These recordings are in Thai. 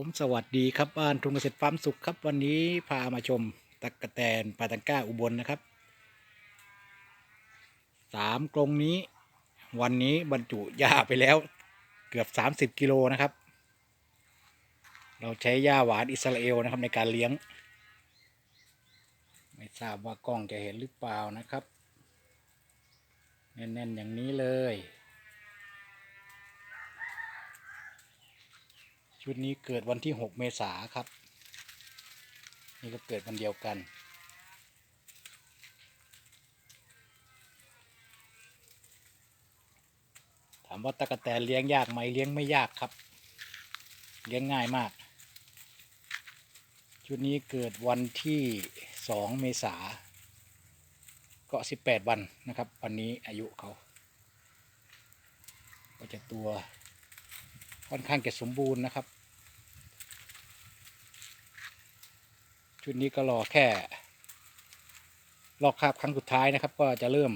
ผมสวัสดีครับบ้านทุ่งเกษตรฟาร์มสุขครับ วันนี้พามาชมตะกะแตนปาตังก้าอุบลนะครับสามกรงนี้ วันนี้บรรจุหญ้าไปแล้วเกือบ30กิโลนะครับ เราใช้หญ้าหวานอิสราเอลนะครับในการเลี้ยง ไม่ทราบว่ากล้องจะเห็นหรือเปล่านะครับ แน่นๆอย่างนี้เลย ชุดนี้เกิดวันที่ 6 เมษาครับ นี่ก็เกิดวันเดียวกัน ถามว่าตะกะแตนเลี้ยงยากไหมเลี้ยงไม่ยากครับ เลี้ยงง่ายมาก ชุดนี้เกิดวันที่ 2 เมษาก็18 วันนะครับ วันนี้อายุเขาก็จะตัวค่อนข้างจะสมบูรณ์นะครับ ชุดนี้ก็รอแค่ ลอกคราบครั้งสุดท้ายนะครับ ก็จะเริ่ม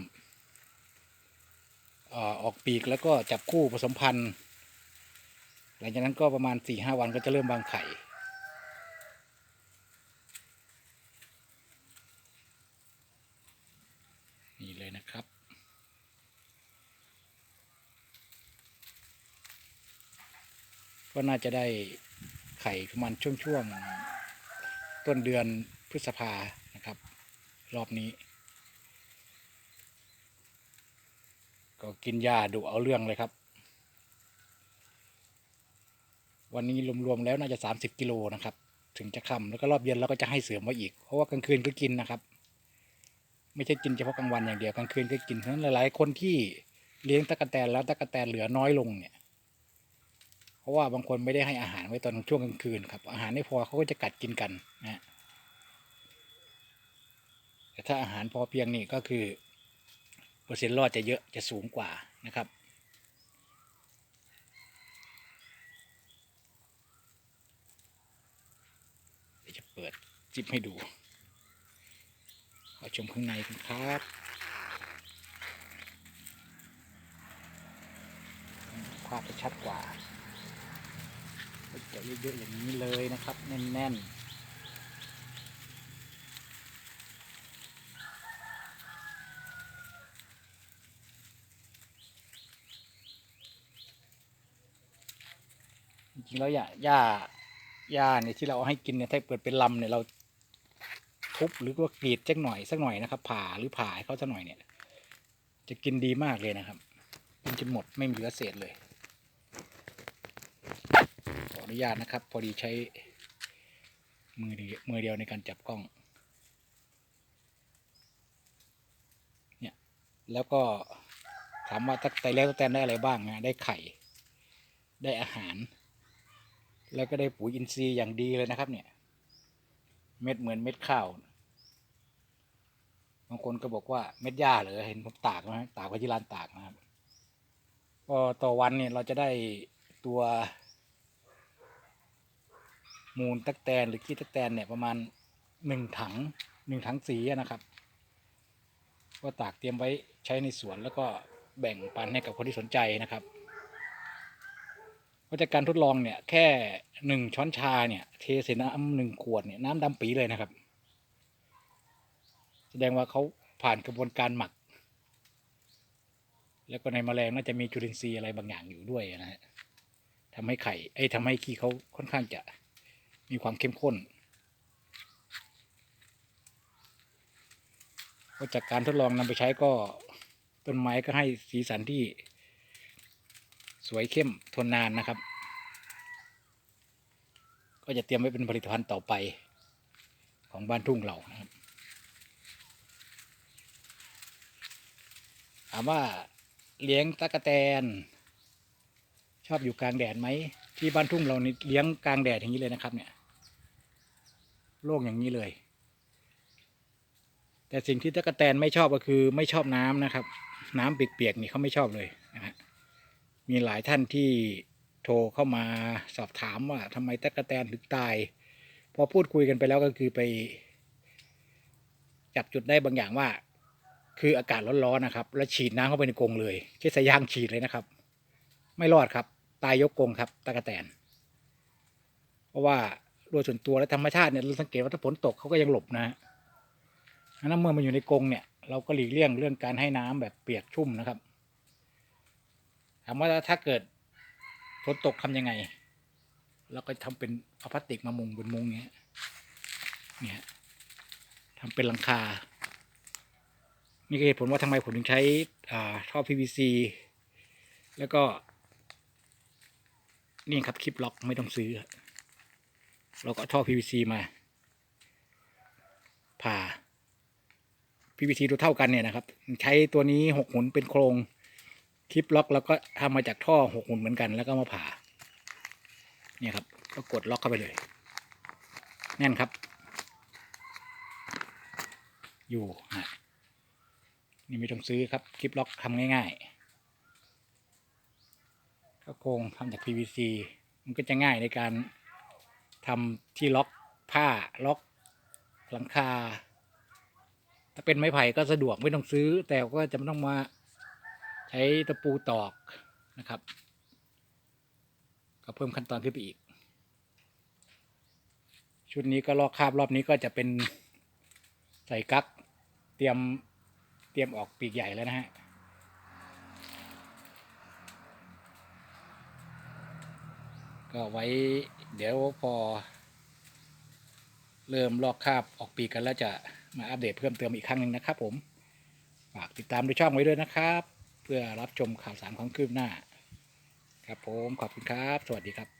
ออกปีกแล้วก็จับคู่ผสมพันธุ์ หลังจากนั้นก็ประมาณสี่ห้าวันก็จะเริ่มวางไข่ นี่เลยนะครับ ก็น่าจะได้ไข่ประมาณช่วงๆ ต้นเดือนพฤษภานะครับ รอบนี้ ก็กินยาดุเอาเรื่องเลยครับ วันนี้รวมๆแล้วน่าจะ 30 กิโลนะครับ ถึงจะค่ำแล้วก็รอบเย็นเราก็จะให้เสริมมาอีก เพราะว่ากลางคืนก็กินนะครับ ไม่ใช่กินเฉพาะกลางวันอย่างเดียวกลางคืนก็กินเพราะฉะนั้นหลายๆ คนที่เลี้ยงตะกแตนแล้วตะกแตนเหลือน้อยลงเนี่ย เพราะว่าบางคนไม่ได้ให้อาหารไว้ตอนช่วงกลางคืนครับ อาหารไม่พอเขาก็จะกัดกินกันนะแต่ถ้าอาหารพอเพียงนี่ก็คือเปอร์เซ็นต์รอดจะเยอะจะสูงกว่านะครับ เดี๋ยวจะเปิดจิบให้ดูขอชมข้างในกันครับภาพจะชัดกว่า จะเยอะๆอย่างนี้เลยนะครับ แน่นๆจริงๆแล้วหญ้าหญ้าหญ้าเนี่ยที่เราเอาให้กินเนี่ยถ้าเปิดเป็นลำเนี่ยเราทุบหรือว่ากรีดสักหน่อยสักหน่อยนะครับ ผ่าหรือผ่าให้เขาสักหน่อยเนี่ย จะกินดีมากเลยนะครับกินจนหมดไม่มีเหลือเศษเลย นุญาตนะครับ พอดีใช้มือเดียวมือเดียวในการจับกล้อง เนี่ย แล้วก็ถามว่าตักไตแล้วตักแตนได้อะไรบ้างนะได้ไข่ ได้อาหาร แล้วก็ได้ปุ๋ยอินทรีย์อย่างดีเลยนะครับ เนี่ย เม็ดเหมือนเม็ดข้าว บางคนก็บอกว่าเม็ดหญ้าเหรอเห็นผมตากนะตากไว้ที่ลานตากนะครับก็ต่อวันเนี่ยเราจะได้ตัว มูลตักแตนหรือขี้ตักแตนเนี่ยประมาณหนึ่งถังหนึ่งถังสีนะครับก็ตากเตรียมไว้ใช้ในสวนแล้วก็แบ่งปันให้กับคนที่สนใจนะครับก็จากการทดลองเนี่ยแค่หนึ่งช้อนชาเนี่ยเทใส่น้ำหนึ่งขวดเนี่ยน้ำดำปีเลยนะครับ แสดงว่าเขาผ่านกระบวนการหมัก แล้วก็ในมแมลงน่าจะมีจุลินทรีย์อะไรบางอย่างอยู่ด้วยนะฮะทำให้ไข่ไอ้ทำให้ขี้เขาค่อนข้างจะ มีความเข้มข้นก็จากการทดลองนำไปใช้ก็ต้นไม้ก็ให้สีสันที่สวยเข้มทนนานนะครับ ก็จะเตรียมไว้เป็นผลิตภัณฑ์ต่อไปของบ้านทุ่งเรานะครับถามว่าเลี้ยงตะกะแตน ชอบอยู่กลางแดดไหมที่บ้านทุ่งเรานี่เลี้ยงกลางแดดอย่างนี้เลยนะครับเนี่ย โล่งอย่างนี้เลย แต่สิ่งที่ตะกะแตนไม่ชอบก็คือไม่ชอบน้ำนะครับ น้ำเปียกๆนี่เขาไม่ชอบเลยนะฮะมีหลายท่านที่โทรเข้ามาสอบถามว่าทำไมตะกะแตนถึงตาย พอพูดคุยกันไปแล้วก็คือไปจับจุดได้บางอย่างว่า คืออากาศร้อนๆนะครับ แล้วฉีดน้ำเข้าไปในกรงเลยใช้สายยางฉีดเลยนะครับ ไม่รอดครับ ตายยกกรงครับตะกะแตน เพราะว่า โดยส่วนตัวและธรรมชาติเนี่ยเราสังเกตว่าถ้าฝนตกเขาก็ยังหลบนะฮะนั้นเมื่อมันอยู่ในกรงเนี่ย เราก็หลีกเลี่ยงเรื่องการให้น้ำแบบเปียกชุ่มนะครับถามว่าถ้าเกิดฝนตกทำยังไง เราก็ทำเป็นเอาพลาสติกมามุงบนมุงเนี้ยเนี่ยทำเป็นหลังคา นี่ก็เหตุผลว่าทำไมผมถึงใช้อ่าท่อ PVC แล้วก็ นี่ครับคลิปล็อกไม่ต้องซื้อ เราก็เอาท่อ PVC มาผ่า PVC ตัวเท่ากันเนี่ยนะครับ ใช้ตัวนี้หกหุนเป็นโครงคลิปล็อกแล้วก็ทำมาจากท่อหกหุนเหมือนกันแล้วก็มาผ่า เนี่ยครับ ก็กดล็อกเข้าไปเลยแน่นครับ อยู่ฮะนี่ไม่ต้องซื้อครับ คลิปล็อกทำง่ายๆก็โครงทำจาก PVC มันก็จะง่ายในการ ทำที่ล็อกผ้าล็อกหลังคา ถ้าเป็นไม้ไผ่ก็สะดวกไม่ต้องซื้อ แต่ก็จะไม่ต้องมาใช้ตะปูตอกนะครับ ก็เพิ่มขั้นตอนขึ้นไปอีก ชุดนี้ก็ลอกคาบรอบนี้ก็จะเป็นใส่กั๊กเตรียมเตรียมออกปีกใหญ่แล้วนะฮะ ก็ไว้เดี๋ยวพอ เริ่มลอกคาบออกปีกกันแล้วจะมาอัปเดตเพิ่มเติมอีกครั้งหนึ่งนะครับ ผม ฝากติดตามดูช่องไว้ด้วยนะครับ เพื่อรับชมข่าวสารของคืบหน้า ครับผมขอบคุณครับ สวัสดีครับ